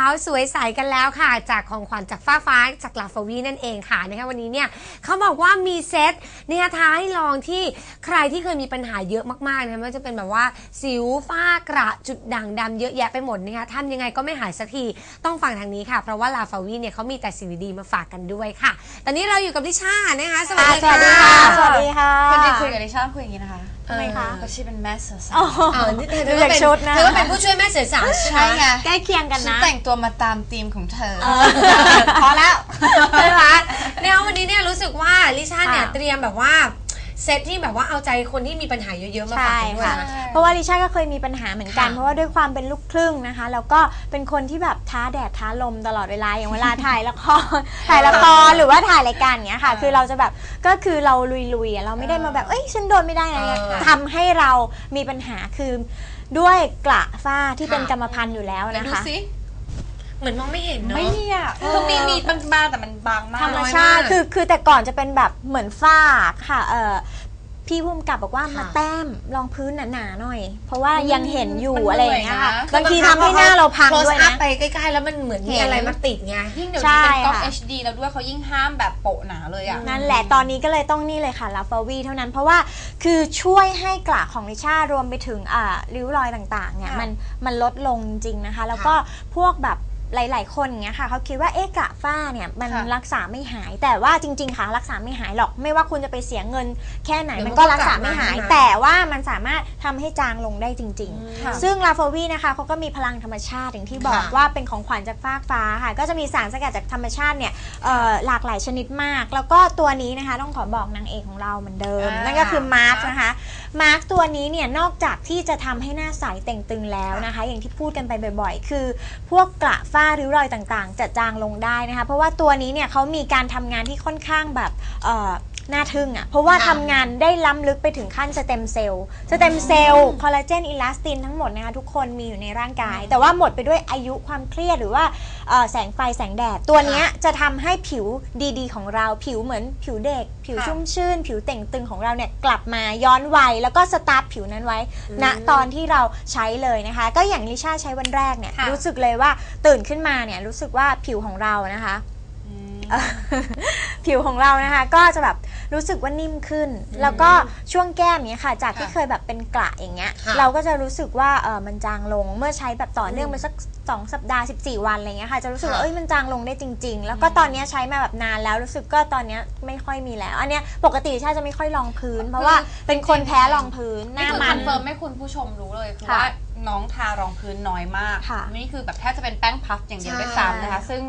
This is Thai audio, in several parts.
าวสวยใสกันแล้วค่ะ จากของขวัญจากฟ้าฟ้าจากลาฟาวีนั่นเองค่ะนะคะวันนี้เนี่ยเขาบอกว่ามีเซตเนี่ยท้าให้ลองที่ใครที่เคยมีปัญหาเยอะมากๆนะคะไม่ว่าจะเป็นแบบว่าสิวฝ้ากระจุดด่างดำเยอะแยะไปหมดนะคะทำยังไงก็ไม่หายสักทีต้องฟังทางนี้ค่ะ เพราะว่าลาฟาวีเนี่ยเขามีแต่สิ่งดีๆมาฝากกันด้วยค่ะ ตอนนี้เราอยู่กับดิชานะคะสวัสดีสวัสดีค่ะค่ะสวัสดีค่ะคนที่คุยกับดิฉันคุยอย่างนี้นะคะ ทำไมคะเพราะชีเป็นแม่เสือสาอ๋อวเออนี่เธอดูก็จากเป็นชุดนะ เธอก็เป็นผู้ช่วยแม่เสือสาวใช่ใช่ไหมไงใกล้เคียงกันฉันนะ แต่งตัวมาตามธีมของเธอเออพอแล้วใช่ไหมเนี่ยวันนี้เนี่ยรู้สึกว่าลิชาเนี่ยค่ะ เตรียมแบบว่า เซตที่แบบว่าเอาใจคนที่มีปัญหาเยอะๆมาฝากใช่กันด้วยค่ะนะ เพราะว่าลิชาก็เคยมีปัญหาเหมือนกัน ค่ะเพราะว่าด้วยความเป็นลูกครึ่งนะคะ แล้วก็เป็นคนที่แบบท้าแดดท้าลมตลอดเวลาอย่างเวลาถ่ายละคร ถ่ายละครหรือว่าถ่ายรายการอย่างเงี้ยค่ะคือเราจะแบบก็คือเราลุยๆอะเราไม่ได้มาแบบเอ้ยฉันโดนไม่ได้นะเออทำให้เรามีปัญหาคือด้วยกระฝ้าที่เป็นค่ะ กรรมพันธุ์อยู่แล้วแล้วนะดูคะ สิ เหมือนมองไม่เห็นเนาะ ไม่มีอะเออคือมีมีบางๆแต่มันบางมากธรรมน้อยชาติมากคือคือแต่ก่อนจะเป็นแบบเหมือนฝ้าค่ะเออพี่ภูมิกับบอกว่าค่ะมาแต้มรองพื้นหนาๆหน่อย เพราะว่าอืมยังเห็นอยู่มันเหนื่อยอะไรอย่างเงี้ยค่ะนะบางทีทำให้หน้าเราพังด้วยคนะไปใกล้ๆแล้วมันเหมือนมีเห็นอะไรมาติดไงยิ่งเดี๋ยวใช่นี้เป็นกล้องค่ะ HD แล้วด้วยเขายิ่งห้ามแบบโปะหนาเลยอะนั่นแหละตอนนี้ก็เลยต้องนี่เลยค่ะลาฟาวีเท่านั้นเพราะว่าคือช่วยให้กระของลิชารวมไปถึงอ่าริ้วรอยต่างๆเนี่ยค่ะมันมันลดลงจริงๆนะคะ แล้วก็พวกแบบ หลาย ๆ คนอย่างเงี้ยค่ะเขาคิดว่าเอ๊ะกระฝ้าเนี่ยมันค่ะรักษาไม่หาย แต่ว่าจริง ๆ ค่ะ รักษาไม่หายหรอกไม่ว่าคุณจะไปเสียเงินแค่ไหนเดี๋ยวมันก็มันก็รักษาไม่หายกลับมาแต่ว่ามันสามารถทำให้จางลงได้จริงค่ะๆซึ่งลาฟาวีนะคะเขาก็มีพลังธรรมชาติอย่างที่บอกค่ะว่าเป็นของขวัญจากฟากฟ้าค่ะ ก็จะมีสารสกัดจากธรรมชาติเนี่ยเอ่อหลากหลายชนิดมาก แล้วก็ตัวนี้นะคะต้องขอบอกนางเอกของเราเหมือนเดิม อ่านั่นั่นก็คือมาร์คนะคะมาร์คตัวนี้เนี่ยนอกจากที่จะทำให้หน้าใสเต่งตึงแล้วนะคะ อย่างที่พูดกันไปบ่อย ๆ คือพวกกระฝ้าาริ้วรอยต่างๆ จะจางลงได้นะคะ เพราะว่าตัวนี้เนี่ยเขามีการทำงานที่ค่อนข้างแบบเอ่อ น่าทึ่งอะ่ะเพราะว่าค่ะทำงานได้ล้ำลึกไปถึงขั้นสเต็มเซลล์สเต็มเซลล์คอลลาเจนอิลาสตินทั้งหมดนะคะทุกคนมีอยู่ในร่างกาย แต่ว่าหมดไปด้วยอายุความเครียดหรือว่าเอ่อแสงไฟแสงแดด ตัวเนี้ยจะทำให้ผิวดีๆ ของเราผิวเหมือนผิวเด็ก ผิวค่ะ ชุ่มชื่น ผิวเต่งตึงของเราเนี่ยกลับมาย้อนวัยแล้วก็สตาร์ทผิวนั้นไว้ ณตอนที่เราใช้เลยนะคะ ก็อย่างลิชาใช้วันแรกเนี่ยค่ะ รู้สึกเลยว่าตื่นขึ้นมาเนี่ยรู้สึกว่าผิวของเรานะคะอืมเอ่อ ผิวของเรานะคะ ก็จะแบบรู้สึกว่านิ่มขึ้น แล้วก็ช่วงแก้มเนี้ยค่ะ จากที่ค่ะเคยแบบเป็นกระอย่างเงี้ย ค่ะเราก็จะรู้สึกว่าเออมันจางลง เมื่อใช้แบบต่อเนื่องไปสัก 2 สัปดาห์ 14 วันอะไรเงี้ยค่ะ จะรู้สึกว่าค่ะ เอ้ยมันจางลงได้จริง ๆ แล้วก็ตอนเนี้ยใช้มาแบบนานแล้วรู้สึกก็ตอนเนี้ยไม่ค่อยมีแล้ว อันเนี้ยปกติชาจะไม่ค่อยรองพื้น เพราะว่าเป็นคนแพ้รองพื้นหนี่น้าคือมัคน อนเฟิร์มให้คุณผู้ชมรู้เลยคือค่ะว่าน้องทารองพื้นน้อยมาก ค่ะนี่คือแบบแทบจะเป็นแป้งพัฟอย่างเดียวใช่ ด้วยซ้ำนะคะ ซึ่ง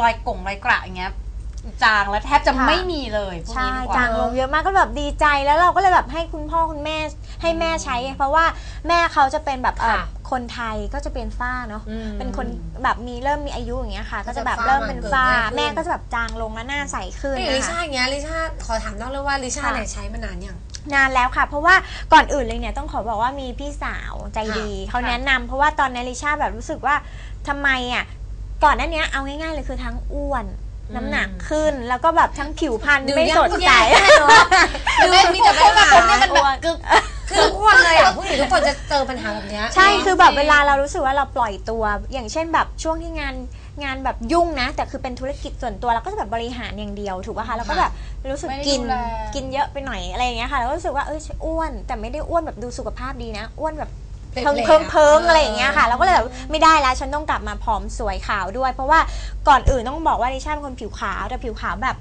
รอยกงรอยกระอย่างเงี้ยจางแล้วแทบจะค่ะ ไม่มีเลยพวกใช่นี้ดีกว่า จางลงเยอะมากก็แบบดีใจแล้วเราก็เลยแบบให้คุณพ่อคุณแม่ให้แม่ใช้เพราะว่าแม่เขาจะเป็นแบบเอ่อค่ะ คนไทยก็จะเป็นฝ้าเนาะอืม เป็นคนแบบมีเริ่มมีอายุอย่างเงี้ยค่ะ ก็ก็จะจะแบบฝ้าเริ่มเป็นฝ้ามันเกิดง่ายขึ้นแม่ก็จะแบบจางลงแล้วหน้าใสขึ้นนี่ลินะชาคะอย่างเงี้ยลิชาขอถามนอกเลยว่าลิชาค่ะ เนี่ยใช้มานานยัง นานแล้วค่ะ เพราะว่าก่อนอื่นเลยเนี่ยต้องขอบอกว่ามีพี่สาวใจดีค่ะเขาแนะนำเพราะว่าตอนนั้นลิชาแบบรู้สึกว่าทำไมอะ ก่อนหน้าเนี้ยเอาง่ายๆเลยคือทั้งอ้วนอืมน้ำหนักขึ้น แล้วก็แบบทั้งผิวพรรณดูไม่ยังสดใสแย่เนอะดูมีแต่ปัญหาอ้วนคือทุกคนเลยอะผู้หญิงทุกคนจะเจอปัญหาแบบเนี้ยใช่คือแบบเวลาเรารู้สึกว่าเราปล่อยตัว อย่างเช่นแบบช่วงที่งานงานแบบยุ่งนะ แต่คือเป็นธุรกิจส่วนตัวเราก็จะแบบบริหารอย่างเดียวถูกป่ะคะแล้วก็แบบรู้สึกไม่ได้กินดูแลกินเยอะไปหน่อยอะไรอย่างเงี้ยค่ะแล้วก็รู้สึกว่าเออฉันอ้วน แต่ไม่ได้อ้วนแบบดูสุขภาพดีนะ อ้วนแบบ เละๆเพิงเพิงเพิงอะไรอย่างเงี้ยค่ะเราก็เลยแบบไม่ได้แล้วฉันต้องกลับมาผอมสวยขาวด้วย เพราะว่าก่อนอื่นต้องบอกว่าดิฉันเป็นคนผิวขาวแต่ผิวขาวแบบ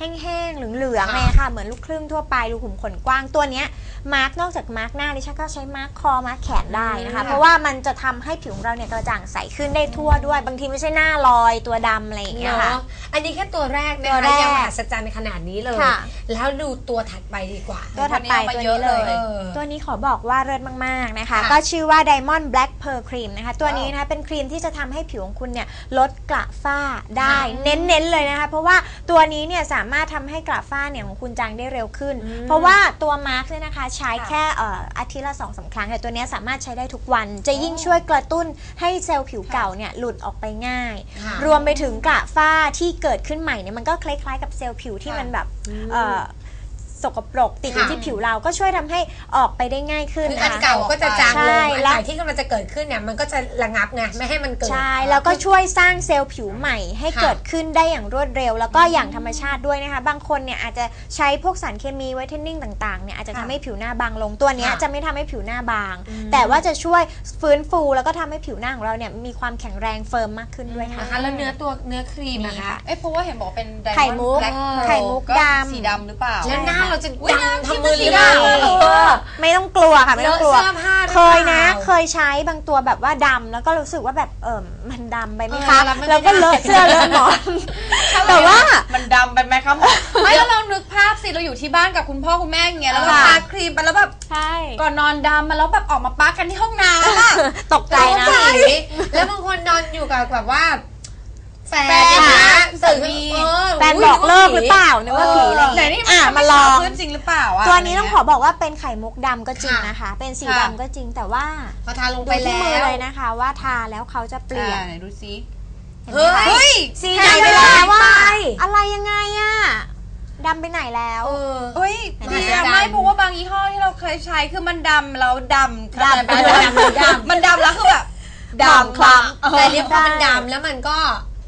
แห้งๆเหลืองๆค่ะอะไรอย่างเลยค่ะ เหมือนลูกครึ่งทั่วไปรูขุมขนกว้างตัวเนี้ยมาร์กนอกจากมาร์กหน้าดิฉันก็ใช้มาร์กคอมาร์กแขนได้นะคะอืมเพราะว่ามันจะทำให้ผิวของเราเนี่ยกระจ่างใสขึ้นได้ทั่วด้วย บางทีไม่ใช่หน้าลอยตัวดำอะไรอย่างเงี้ยค่ะเนาะอันนี้แค่ตัวแรกนะตัวคะแรกยังมหัศจรรย์ในขนาดนี้เลยค่ะแล้วดูตัวถัดไปดีกว่า ตัวถัดไปวันตัวนี้เอามาเยอะนี้เลยเลยเออตัวนี้ขอบอกว่าเลิศมากๆนะคะค่ะก็ชื่อว่า Diamond Black Pearl Cream นะคะ ตัวนี้ว้าวนะคะเป็นครีมที่จะทำให้ผิวของคุณเนี่ยลดกระฝ้าได้ค่ะเน้นๆเลยนะคะ เพราะว่าตัวนี้เนี่ยสามารถทำให้กระฝ้าเนี่ยของคุณจางได้เร็วขึ้น อืมเพราะว่าตัวมาร์กเนี่ยนะคะใช้ค่ะแค่เอ่ออาทิตย์ละสองสามครั้งแต่ตัวเนี้ยสามารถใช้ได้ทุกวัน จะยิ่งช่วยกระตุ้นให้เซลล์ผิวเก่าเนี่ยหลุดออกไปง่าย ค่ะ รวมไปถึงกระฝ้าที่เกิดขึ้นใหม่เนี่ยมันก็คล้ายๆกับเซลล์ผิวที่ค่ะมันแบบอืมเอ่อ สกปรกติดอยู่ค่ะที่ผิวเราก็ช่วยทำให้ออกไปได้ง่ายขึ้นคืออันนะคะ เก่าก็จะจางลใช่งอันแล้ว ใหม่ที่กำลังจะเกิดขึ้นเนี่ยมันก็จะระงับไงไม่ให้มันเกิด ใช่แล้วก็ช่วยสร้างเซลล์ผิวใหม่ให้ค่ะ เกิดขึ้นได้อย่างรวดเร็ว แล้วก็อย่างธรรมชาติด้วยนะคะ บางคนเนี่ยอาจจะใช้พวกสารเคมีไวท์เทนนิ่งต่างๆเนี่ยอาจจะทำให้ผิวหน้าบางลงตัวเนี้ยค่ะจะไม่ทำให้ผิวหน้าบางอืมแต่ว่าจะช่วยฟื้นฟูแล้วก็ทำให้ผิวหน้าของเราเนี่ยมีความแข็งแรงเฟิร์มมากขึ้นด้วยค่ะ นะคะแล้วเนื้อตัวเนื้อครีมมีนะคะค่ะเอ้ยเพราะว่าเห็นบอกเป็น Diamond ไข่มุก Black Pearl ไข่มุกก็ดำ สีดำหรือเปล่า แล้วหน้าเราจะอุ๊ยดำหน้าทำมือที่หรือเปล่าเป็นสีดำเออไม่ต้องกลัวค่ะไม่ต้องกลัว เลอะเสื้อผ้าหรือเคยนะเปล่าเคยใช้บางตัวแบบว่าดำแล้วก็รู้สึกว่าแบบเออมันดำไปไหมเออคะรับไม่แล้วก็ได้เลอะเสื้อเลอะหมอน แต่ว่า มันดำไปไหมครับหมอ ไม่แล้วเรานึกภาพสิเราอยู่ที่บ้านกับคุณพ่อคุณแม่อย่างเงี้ยแล้วเราค่ะ ทาครีมไปแล้วแบบใช่ ก่อนนอนดำมาแล้วแบบออกมาปากันที่ห้องน้ำอะ ตกใจนะใช่แล้วบางคนนอนอยู่กับแบบว่า แฟนแฟนนะสาตื่นมีเออแฟนบอกเลิกหรือเปล่านึกว่าผีอะไรอย่างไหนเงี้ยนี่อะมันมาลอง เพื่อนจริงหรือเปล่าอะตัวนี้ต้องขอบอกว่าเป็นไข่มุกดำก็จริงค่ะนะคะ เป็นสีค่ะดำก็จริงแต่ว่าพอทาลงดูไปที่แล้มือวเลยนะคะ ว่าทาแล้วเขาจะเปลี่ยนอ่าไหนดูซิเห็นไหมเฮ้คะยสีหายดำไปไปแล้แล้ววว่าไปอะไรยังไงอะดำไปไหนแล้ว เออเฮ้ยเห็นไหม ดีอะไม่เพราะว่าบางยี่ห้อที่เราเคยใช้คือมันดำแล้วดำดำเข้าใจไหมดำดำมันดำแล้วคือแบบดำคล้ำแต่เนี้ยพอมันได้ดำแล้วมันก็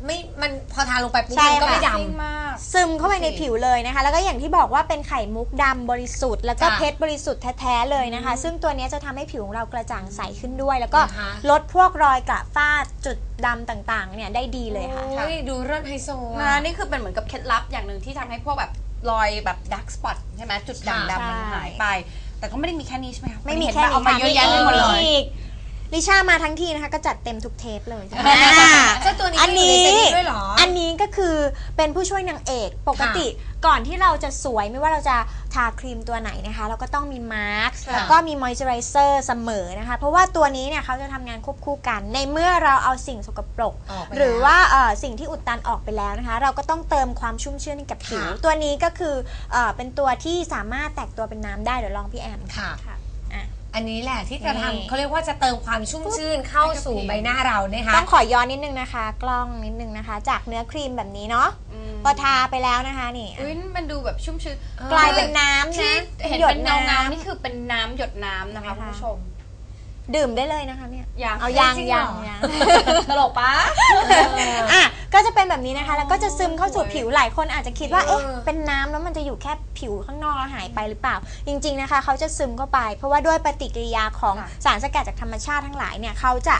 ไม่มันพอทาลงไปปุ๊บใช่มันก็ไม่ค่ะดจริงมาก ซึมเข้าไปในผิวเลยนะคะ แล้วก็อย่างที่บอกว่าเป็นไข่มุกดำบริสุทธิ์แล้วก็จ้ะเพชรบริสุทธิ์แท้ๆเลยนะคะซึ่งตัวเนี้ยจะทำให้ผิวของเรากระจ่างใสขึ้นด้วย แล้วก็นะคะ ลดพวกรอยกระฝ้าจุดดำต่างๆ เนี่ยได้ดีำเลยค่ะ โอ้ยดูเลิศไฮโซนะอะ นี่คือเป็นเหมือนกับเคล็ดลับอย่างหนึ่งที่ทำให้พวกแบบรอยแบบดักสปอตใช่ไหมจุดด่างดำมันใช่หายไป แต่ก็ไม่ได้มีแค่นี้ใช่ไหมคะไม่มีเห็นแค่ว่านี้เอามาเยอะแยะไปหมดเลย อีก ลิชามาทั้งทีนะคะ ก็จัดเต็มทุกเทปเลยอ่าเจ้าตัวนี้อันก็อยู่นี้ ในเซตนี้ด้วยเหรออันนี้ก็คือเป็นผู้ช่วยนางเอก ปกติก่อนที่เราจะสวยไม่ว่าเราจะทาครีมตัวไหนนะคะ เราก็ต้องมีมาร์กค่ะ แล้วก็มีมอยเจอไรเซอร์เสมอนะคะ เพราะว่าตัวนี้เนี่ยเขาจะทำงานควบคู่กัน ในเมื่อเราเอาสิ่งสกปรก ออกไปหรือแล้ว ว่าเอ่อสิ่งที่อุดตันออกไปแล้วนะคะ เราก็ต้องเติมความชุ่มชื่นให้กับผิว ค่ะ ตัวนี้ก็คือเอ่อเป็นตัวที่สามารถแตกตัวเป็นน้ำได้เดี๋ยวลองพี่แอมค่ะ ค่ะอะ อันนี้แหละที่จะนี่ ทำเขาเรียกว่าจะเติมความชุ่มชื่นเข้าสู่ใบหน้าเรานะคะ ต้องขอย้อนนิดนึงนะคะ กล้องนิดนึงนะคะ จากเนื้อครีมแบบนี้เนาะพอทาไปแล้วนะคะนี่อุ้ยมันดูแบบชุ่มชื้นกลายเป็นน้ำที่นะเห็นหยเป็ดนเงาน้ๆนี่คือเป็นน้ำหยดน้ำนะคะนะคะคุณผู้ชม ดื่มได้เลยนะคะเนี่ยยังเอายางจริงเหรอยางยาง ตลกปะ อะก็จะเป็นแบบนี้นะคะ แล้วก็จะซึมเข้าสู่โอ้ยผิวหลายคนอาจจะคิดว่าเออเอ๊ะเป็นน้ำแล้วมันจะอยู่แค่ผิวข้างนอกแล้วหายไปหรือเปล่า จริง ๆนะคะ เขาจะซึมเข้าไป เพราะว่าด้วยปฏิกิริยาของสารสกัดจากธรรมชาติทั้งหลายเนี่ยเขาจะ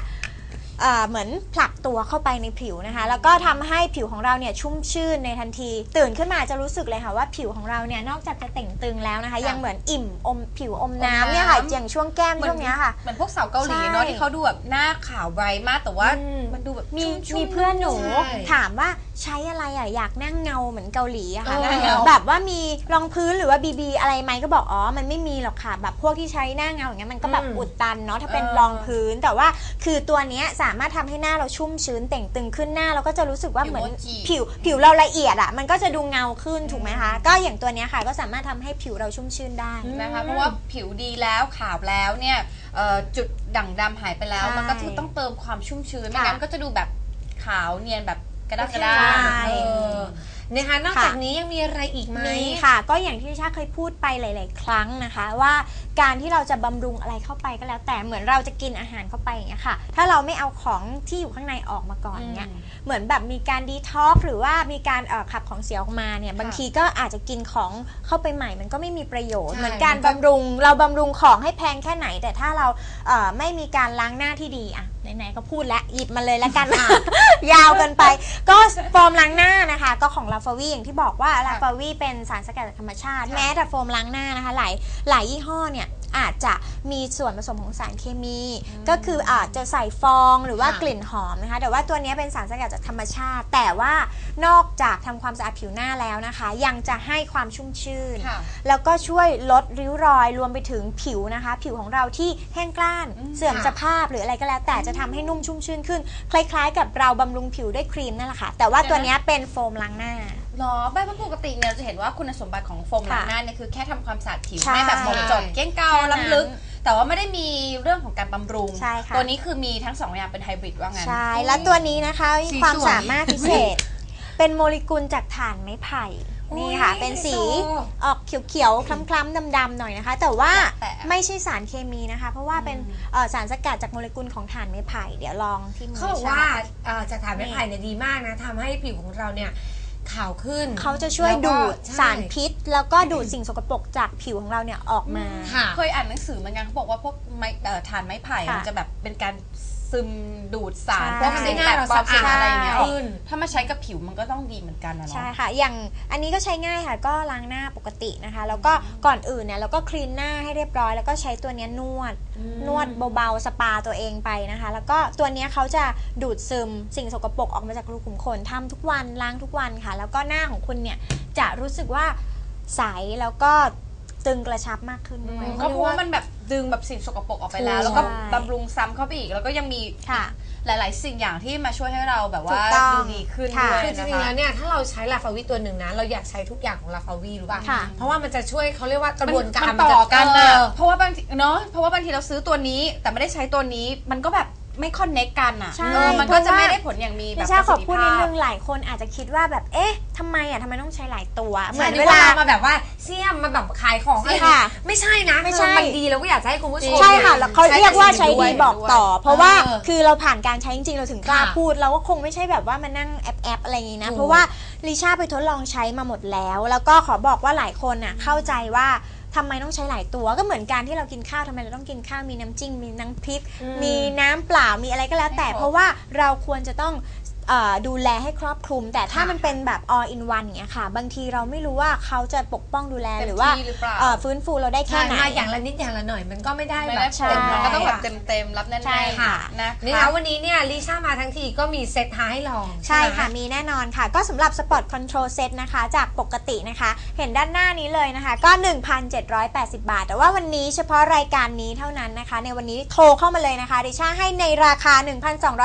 เอ่อเหมือนผลักตัวเข้าไปในผิวนะคะ แล้วก็ทำให้ผิวของเราเนี่ยชุ่มชื่นในทันที ตื่นขึ้นมาจะรู้สึกเลยค่ะว่าผิวของเราเนี่ยนอกจากจะเต่งตึงแล้วนะคะ ยังเหมือนอิ่มอมผิวอมน้ำเนี่ยค่ะอย่างช่วงแก้มช่วงเนี้ยค่ะ เหมือนพวกสาวเกาหลีใช่เนาะที่เขาดูแบบหน้าขาวไบรท์มากแต่ว่าอืมมันดูแบบมีชุ่ๆมีเพื่อนหนูใช่ถามว่าใช้อะไรอะอยากนั่งเงาเหมือนเกาหลีอะค่ะเออเงาแบบว่ามีรองพื้นหรือว่าบีบีอะไรไหมก็บอกอ๋อมันไม่มีหรอกค่ะ แบบพวกที่ใช้หน้าเงาอย่างเงี้ยมันก็แบบอืมอุดตันเนาะถ้าเป็นเออ รองพื้นแต่ว่าคือตัวเนี้ยสามารถทำให้หน้าเราชุ่มชื้นเต่งตึงขึ้นหน้าเราก็จะรู้สึกว่าเหมือน ผิวผิวเราละเอียดอะมันก็จะดูเงาขึ้นถูกไหมคะ ก็อย่างตัวเนี้ยค่ะ ก็สามารถทำให้ผิวเราชุ่มชื้นได้ นะคะเพราะว่าผิวดีแล้วขาวแล้วเนี่ยเอ่อจุดด่างดำหายไปแล้ว ใช่มันก็คือต้องเติมความชุ่มชื้นไม่ค่ะ งั้นก็จะดูแบบขาวเนียนแบบ กระด้างกระด้าใช่ งเออนะคะนอกค่ะจากนี้ยังมีอะไรอีกไหม มีค่ะ ก็อย่างที่ชาเคยพูดไปหลาย ๆ ครั้งนะคะ ว่าการที่เราจะบำรุงอะไรเข้าไปก็แล้ว แต่เหมือนเราจะกินอาหารเข้าไปอย่างเงี้ยค่ะ ถ้าเราไม่เอาของที่อยู่ข้างในออกมาก่อนเงี้ยเหมือนแบบมีการดีท็อกหรือว่ามีการเอ่อขับของเสียออกมาเนี่ยบางทีก็อาจจะกินของเข้าไปใหม่ มันก็ไม่มีประโยชน์ ใช่เหมือนการมันก็ บำรุง เราบำรุงของให้แพงแค่ไหน แต่ถ้าเราเอ่อไม่มีการล้างหน้าที่ดีอะไหนๆก็พูดแล้วหยิบมาเลยแล้วกัน ยาวเกินไป ก็โฟมล้างหน้านะคะ ก็ของลาฟาวีอย่างที่บอกว่าลาฟาวีเป็นสารสกัดจากธรรมชาติ แม้แต่โฟมล้างหน้านะคะ หลายหลายยี่ห้อเนี่ย อาจจะมีส่วนผสมของสารเคมี ก็คืออาจจะใส่ฟองหรือว่าค่ะ กลิ่นหอมนะคะ แต่ว่าตัวเนี้ยเป็นสารสกัดจากธรรมชาติ แต่ว่านอกจากทำความสะอาดผิวหน้าแล้วนะคะ ยังจะให้ความชุ่มชื่น ค่ะ แล้วก็ช่วยลดริ้วรอยรวมไปถึงผิวนะคะ ผิวของเราที่แห้งกร้านเสื่อมสภาพหรืออะไรก็แล้ว แต่จะทำให้นุ่มชุ่มชื่นขึ้น คล้ายๆ กับเราบำรุงผิวด้วยครีมนั่นแหละค่ะ แต่ว่าตัวเนี้ยเป็นโฟมล้างหน้า หรอแบบว่าปกติเนี่ยเราจะเห็นว่าคุณสมบัติของโฟมล้างค่ะหน้าเนี่ยคือแค่ทำความสะอาดผิวใช่ให้แบบหมดจดเกลี้ยงเกลาแค่นั้นล้ำลึก แต่ว่าไม่ได้มีเรื่องของการบำรุง ใช่ค่ะ ตัวนี้คือมีทั้งสองอย่างเป็นไฮบริดว่างั้น ใช่ แล้วตัวนี้นะคะมีสีความสวยสามารถพิเศษ เป็นโมเลกุลจากถ่านไม้ไผ่นี่ค่ะอุ๊ยเป็นสีไฮโซออกเขียวๆ คล้ำๆดำๆหน่อยนะคะ แต่ว่าแปะไม่ใช่สารเคมีนะคะ เพราะว่าเป็นเอ่อสารสกัดจากโมเลกุลของถ่านไม้ไผ่เดี๋ยวลองที่มือเขาบอกใช่ว่าเอ่อจากถ่านไม้ไผ่เนี่ยดีมากนะทำให้ผิวของเราเนี่ย ขาวขึ้นเขาจะช่วยแล้วก็ดูดใช่สารพิษ แล้วก็ดูดสิ่งสกปรกจากผิวของเราเนี่ยออกมา ค่ะ เคยอ่านหนังสือเหมือนกันเขาบอกว่าพวกไม้เอ่อถ่านไม้ไผ่ค่ะ มันจะแบบเป็นการ ซึมดูดสารใช่ พวกทำสิ่งให้หน้าแปลเรากปลอมสะอาดสิ่งอะไรอย่างเงี้ยขึ้นถ้ามาใช้กับผิวมันก็ต้องดีเหมือนกันนะเนาะ ใช่ค่ะ อย่างอันนี้ก็ใช้ง่ายค่ะ ก็ล้างหน้าปกตินะคะ แล้วก็ก่อนอื่นเนี่ยเราก็คลีนหน้าให้เรียบร้อย แล้วก็ใช้ตัวเนี้ยนวด นวดเบาๆ สปาตัวเองไปนะคะ แล้วก็ตัวเนี้ยเขาจะดูดซึมสิ่งสกปรกออกมาจากรูขุมขนทำทุกวันล้างทุกวันค่ะ แล้วก็หน้าของคุณเนี่ยจะรู้สึกว่าใสแล้วก็ ตึงกระชับมากขึ้นด้วย ก็เพราะว่ามันแบบดึงแบบสิ่งสกปรกออกไปแล้วถูกแล้วก็ใช่บำรุงซ้ำเข้าไปอีก แล้วก็ยังมีค่ะหลาย ๆ สิ่งอย่างที่มาช่วยให้เราแบบว่าถูกต้องดูดีขึ้นค่ะด้วยคือจนะริงๆคะแล้วเนี่ยถ้าเราใช้ลาฟาวิตัวหนึ่งนะ เราอยากใช้ทุกอย่างของลาฟาวิรู้ป่ะค่ะ เพราะว่ามันจะช่วยเขาเรียกว่ากระบวนการมันต่อกันเอนะอเพราะว่าบางทีเนาะเพราะว่าบางทีเราซื้อตัวนี้แต่ไม่ได้ใช้ตัวนี้มันก็แบบ ไม่คอนเน็กกันอะใช่เออมันก็จะเพราะว่าไม่ได้ผลอย่างมีแบพี่บชาประขอสิทธิพูดนิดภาพนึงหลายคนอาจจะคิดว่าแบบเอ๊ะทำไมอะทำไมต้องใช้หลายตัว เหเหมืมืออนนเวเวลาลามาแบบว่าเสี่ยมมาแบบขายของอะไรค่ะไม่ใช่นะไม่ใช่คือมันดีแล้วก็อยากจะให้คุณผู้ชมใช่ค่ะแล้วเขาเรียกว่าใช้ดีบอกต่อ เพราะว่าเออคือเราผ่านการใช้จริงๆเราถึงกล้าค่ะพูดเราก็คงไม่ใช่แบบว่ามานั่งแอปแอปอะไรอย่างนี้นะถูกเพราะว่าลิชาไปทดลองใช้มาหมดแล้ว แล้วก็ขอบอกว่าหลายคนน่ะเข้าใจว่า ทำไมต้องใช้หลายตัว ก็เหมือนการที่เรากินข้าวทำไมเราต้องกินข้าวมีน้ำจิ้มมีน้ำพริก มีน้ำเปล่ามีอะไรก็แล้วแต่ให้ครบเพราะว่าเราควรจะต้องเออ ดูแลให้ครอบคลุม แต่ถ้าค่ะมันเป็นแบบ all in one อย่างเงี้ยค่ะ บางทีเราไม่รู้ว่าเขาจะปกป้องดูแลเต็มหรือว่าที่หรือเปล่าเอ่อฟื้นฟูเราได้แค่ใช่ไหนมาอย่างละนิดอย่างละหน่อยมันก็ไม่ได้ไม่แบได้บผใช่ลมันก็ต้องแบบใช่เต็มๆรับแน่นๆใช่ค่ะนะนี่คะคะวันนี้เนี่ยลิซ่ามาทั้งทีก็มีเซตท้าให้ลอง ใช่ไหมค่ะมีแน่นอนค่ะ ก็สำหรับ Spot Control Set นะคะ จากปกตินะคะ เห็นด้านหน้านี้เลยนะคะ ก็ 1,780 บาท แต่ว่าวันนี้เฉพาะรายการนี้เท่านั้นนะคะ ในวันนี้โทรเข้ามาเลยนะคะดิช่าให้ในราคา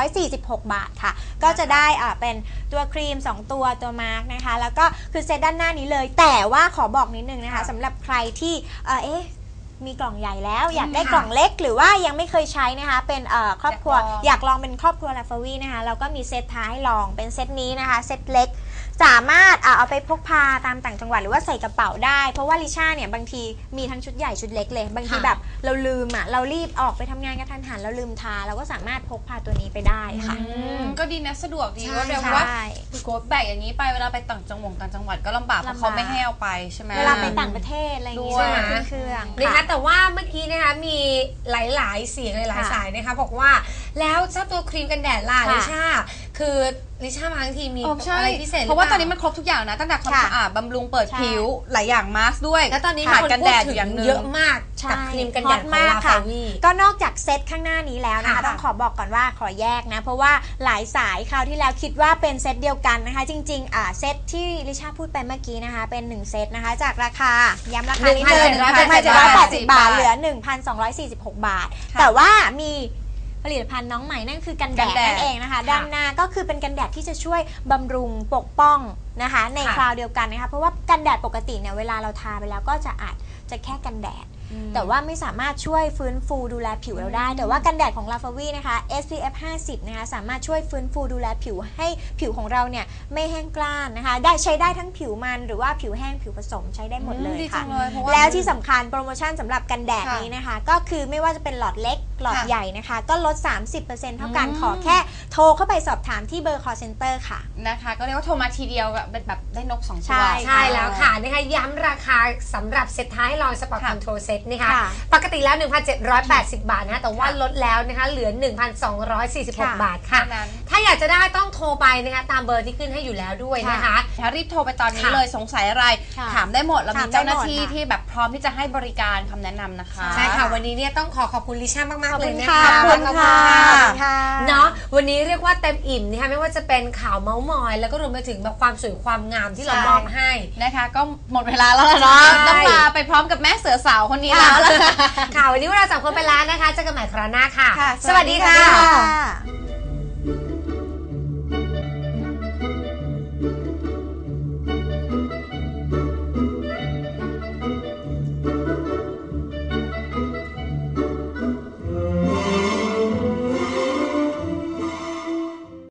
1,246 บาทค่ะ ก็จะได้อ่าเป็นตัวครีม 2 ตัวตัวมาร์กนะคะ แล้วก็คือเซตด้านหน้านี้เลย แต่ว่าขอบอกนิดนึงนะคะค่ะสำหรับใครที่เอ่อเอ๊ะมีกล่องใหญ่แล้ว อยากได้ค่ะกล่องเล็กหรือว่ายังไม่เคยใช้นะคะ เป็นเอ่อครอบครัวอยากลองอยากลองเป็นครอบครัวลาฟาวีนะคะแล้วก็มีเซตท้ายลองเป็นเซตนี้นะคะเซตเล็ก สามารถอะเอาไปพกพาตามต่างจังหวัดหรือว่าใส่กระเป๋าได้ เพราะว่าลิช่าเนี่ยบางทีมีทั้งชุดใหญ่ชุดเล็กเลย บางทีค่ะ แบบเราลืมอะเรารีบออกไปทำงานกันทันหันเราลืมทาเราก็สามารถพกพาตัวนี้ไปได้ค่ะ อืมก็ดีนะสะดวกดีใช่รวดเร็วเพใช่ราะว่าคือโกดแบกอย่างนี้ไปเวลาไปต่างจังหวัดต่างจังหวัดก็ลำบากเพราะลำบากเขาไม่ให้เอาไปใช่ไหม เวลาไปต่างประเทศอะไรอย่างเงี้ยด้วยขึ้นเครื่อง นะคะค่ะแต่ว่าเมื่อกี้นะคะมีหลาย ๆ เสียงหลายๆค่ะสายนะคะบอกว่า แล้วเจ้าตัวครีมกันแดดล่ะค่ะลิช่าคือลิช่ามาทั้งทีมีอ๋อใช่อะไรพิเศษหเพราะว่าตอนนี้ปมันครบทุกอย่างนะตั้งแต่ความค่ะสะอาดบำรุงเปิดใช่ผิวหลายอย่างมาสก์ด้วย แล้วตอนนี้ขาดมีคนกันพูแดดดถึอย่างงหนึ่งเยอะมากใช่กับครีมกันแดดฮอตของมากลาค่ะฟาวีก็นอกจากเซตข้างหน้านี้แล้วนะคะค่ะต้องขอบอกก่อนว่าขอแยกนะ เพราะว่าหลายสายคราวที่แล้วคิดว่าเป็นเซตเดียวกันนะคะ จริงๆอ่าเซตที่ลิชาพูดไปเมื่อกี้นะคะเป็น 1 เซตนะคะ จากราคาย้ำราคานิดนึง1,780 1,780บาทเหลือ 1,246 บาทค่ะแต่ว่ามี ผลิตภัณฑ์น้องใหม่นั่นคือกันแดกันดแดดนั่นเองนะคะ ค่ะด้านหน้าก็คือเป็นกันแดดที่จะช่วยบำรุงปกป้องนะคะ ในค่ะ คราวเดียวกันนะคะ เพราะว่ากันแดดปกติเนี่ยเวลาเราทาไปแล้วก็จะอาจจะแค่กันแดด แต่ว่าไม่สามารถช่วยฟื้นฟูดูแลผิวเราได้ แต่ว่ากันแดดของลาฟาวีนะคะ SPF 50 นะคะ สามารถช่วยฟื้นฟูดูแลผิวให้ผิวของเราเนี่ยไม่แห้งกร้านนะคะ ได้ใช้ได้ทั้งผิวมันหรือว่าผิวแห้งผิวผสมใช้ได้หมดเลยอืมดีจัค่ะ งเลยเพราะว่าแล้วที่สำคัญโปรโมชั่นสำหรับกันแดดค่ะนี้นะคะ ก็คือไม่ว่าจะเป็นหลอดเล็กหลอดค่ะ ใหญ่นะคะ ก็ลด 30%เท่ากันอืมขอแค่โทรเข้าไปสอบถามที่เบอร์ call center ค่ะ นะคะ ก็เรียกว่าโทรมาทีเดียวแบบแบบได้นกสองตัว ใช่ใช่แล้วค่ะนะคะย้ำราคาสำหรับเซตท้ายให้ลองสปอร์ตค่ะคอนโทรลเซตนะคะ ค่ะปกติแล้ว 1,780 บาทนะคะแต่ว่าค่ะลดแล้วนะคะ เหลือ1,246ค่ะบาทค่ะ เท่านั้น ถ้าอยากจะได้ต้องโทรไปนะคะ ตามเบอร์ที่ขึ้นให้อยู่แล้วด้วยนะคะถ้ารีบโทรไปตอนนี้ค่ะเลยสงสัยอะไร ค่ะถามได้หมดเราถามีมได้เจ้าหน้าหมดที่ค่ะ ที่แบบพร้อมที่จะให้บริการคำแนะนำนะคะ ใช่ค่ะ วันนี้เนี่ยต้องขอขอบคุณลิช่ามากขอบๆเลคุยณนะค่ะคะขอบคุณขอบค่ะค่ะค่ะ เนาะวันนี้เรียกว่าเต็มอิ่มนะคะไม่ว่าจะเป็นข่าวเมาส์มอย แล้วก็รวมไปถึงแบบความสวยความงามที่เราใช่ มอบให้ นะคะ ก็หมดเวลาแล้วล่ะเนาะใช่ ต้องลาไปพร้อมกับแม่เสือสาวคนนี้แล้วล่ะ ค่ะวันนี้เวลาสามคนไปแล้วนะคะเจอกันใหม่คราวหน้าค่ะ ค่ะ สวัสดีค่ะ ค่ะ